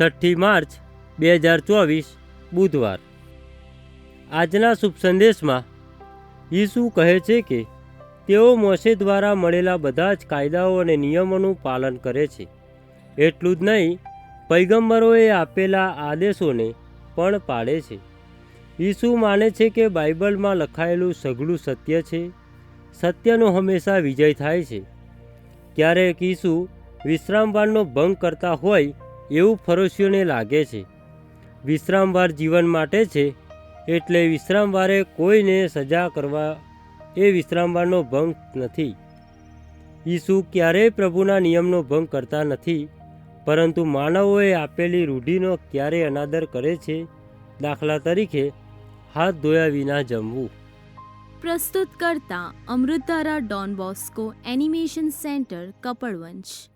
છઠ્ઠી માર્ચ બે હજાર ચોવીસ બુધવાર. આજના શુભ સંદેશમાં ઈસુ કહે છે કે, તેઓ મોશે દ્વારા મળેલા બધા જ કાયદાઓ અને નિયમોનું પાલન કરે છે. એટલું જ નહીં, પૈગંબરોએ આપેલા આદેશોને પણ પાડે છે. ઈસુ માને છે કે બાઇબલમાં લખાયેલું સઘળું સત્ય છે. સત્યનો હંમેશા વિજય થાય છે. ક્યારેક ઈસુ વિશ્રામવારનો ભંગ કરતા હોય એવું ફરોશીઓને લાગે છે. વિશ્રામવાર જીવન માટે છે, એટલે વિશ્રામવારે કોઈને સજા કરવા એ વિશ્રામવારનો ભંગ નથી. ઈસુ ક્યારેય પ્રભુના નિયમનો ભંગ કરતા નથી, પરંતુ માનવોએ આપેલી રૂઢિનો ક્યારેય અનાદર કરે છે? દાખલા તરીકે, હાથ ધોયા વિના જમવું. પ્રસ્તુત કરતા Amritdhara Don Bosco animation centre, Kapadvanj.